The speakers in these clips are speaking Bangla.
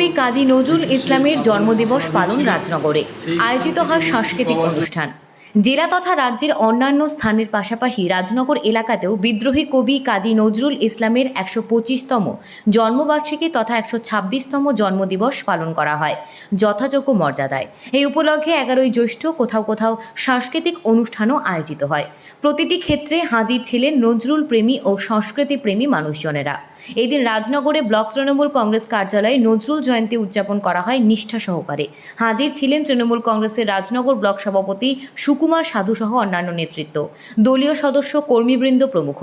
কবি কাজী নজরুল ইসলামের জন্মদিবস পালন রাজনগরে। আয়োজিত হয় সাংস্কৃতিক অনুষ্ঠান। জেলা তথা রাজ্যের অন্যান্য স্থানের পাশাপাশি রাজনগর এলাকাতেও বিদ্রোহী কবি কাজী নজরুল ইসলামের একশো পঁচিশতম জন্মবার্ষিকী তথা একশো ছাব্বিশতম জন্মদিবস পালন করা হয়, যথাযোগ্য মর্যাদায়। এই উপলক্ষে এগারোই জ্যৈষ্ঠ কোথাও কোথাও সাংস্কৃতিক অনুষ্ঠানও আয়োজিত হয়। প্রতিটি ক্ষেত্রে হাজির ছিলেন নজরুল প্রেমী ও সংস্কৃতি প্রেমী মানুষজনেরা। এদিন রাজনগরে ব্লক তৃণমূল কংগ্রেস কার্যালয়ে নজরুল জয়ন্তী উদযাপন করা হয় নিষ্ঠা সহকারে। হাজির ছিলেন তৃণমূল কংগ্রেসের রাজনগর ব্লক সভাপতি সুকুমার সাধু সহ অন্যান্য নেতৃত্ব। দলীয় সদস্য, কর্মীবৃন্দ প্রমুখ।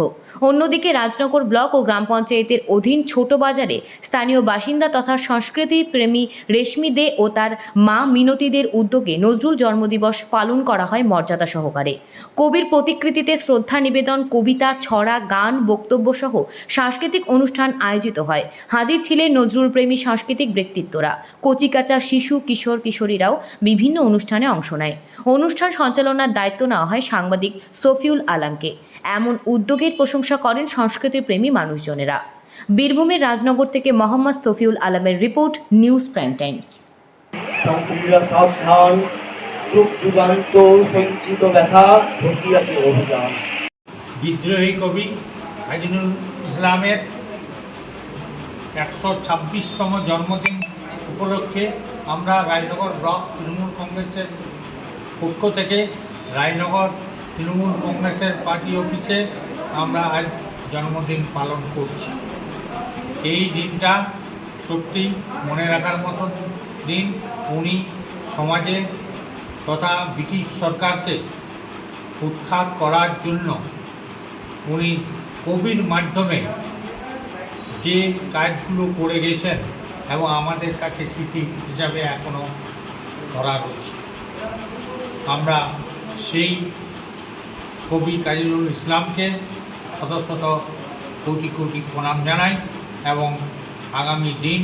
অন্যদিকে রাজনগর ব্লক ও গ্রাম পঞ্চায়েতের অধীন ছোট বাজারে স্থানীয় বাসিন্দা তথা সংস্কৃতি প্রেমী রেশমি দে ও তার মা মিনতিদের উদ্যোগে নজরুল জন্মদিবস পালন করা হয় মর্যাদা সহকারে। কবির প্রতিকৃতিতে শ্রদ্ধা নিবেদন, কবিতা, ছড়া, গান, বক্তব্য সহ সাংস্কৃতিক অনুষ্ঠান আয়োজিত হয়। হাজির ছিলেন নজরুল প্রেমী সাংস্কৃতিক ব্যক্তিত্বরা। কচিকাচা শিশু, কিশোর, কিশোরীরাও বিভিন্ন অনুষ্ঠানে অংশ নেয়। অনুষ্ঠান সঞ্চালনার দায়িত্ব নেওয়া হয় সাংবাদিক সফিউল আলমকে। এমন উদ্যোগের প্রশংসা করেন সংস্কৃতি প্রেমী মানুষজনেরা। বীরভূমের রাজনগর থেকে মোহাম্মদ সফিউল আলমের রিপোর্ট নিউজ প্রাইম টাইমস। বিদ্রোহী কবি কাজী নজরুল ইসলামের একশো ছাব্বিশতম জন্মদিন উপলক্ষে আমরা রায়নগর ব্লক তৃণমূল কংগ্রেসের পক্ষ থেকে রায়নগর তৃণমূল কংগ্রেসের পার্টি অফিসে আমরা আজ জন্মদিন পালন করছি। এই দিনটা সত্যি মনে রাখার মতো দিন। উনি সমাজে তথা ব্রিটিশ সরকারকে উৎখাত করার জন্য উনি কবির মাধ্যমে যে কাজগুলো করে গেছেন এবং আমাদের কাছে স্মৃতি হিসাবে এখনও ধরা রয়েছে। আমরা সেই কবি কাজীরুল ইসলামকে শত শত কোটি কোটি প্রণাম জানাই এবং আগামী দিন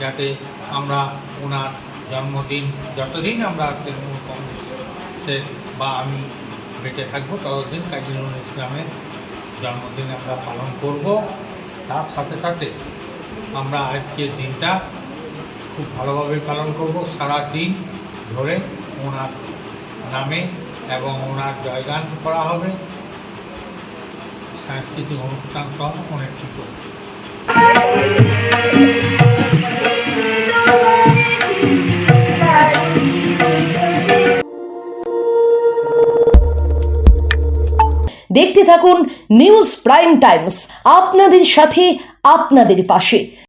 যাতে আমরা ওনার জন্মদিন, যতদিন আমরা তৃণমূল কংগ্রেসের বা আমি বেঁচে থাকব, ততদিন কাজী নজরুল ইসলামের জন্মদিন আমরা পালন করব। তার সাথে সাথে আমরা আজকের দিনটা খুব ভালোভাবে পালন করব। সারা দিন ধরে ওনার নামে এবং ওনার জয়গান করা হবে। সাংস্কৃতিক অনুষ্ঠান সহ অনেক কিছু দেখতে থাকুন নিউজ প্রাইম টাইমস, আপনাদের সাথে, আপনাদের পাশে।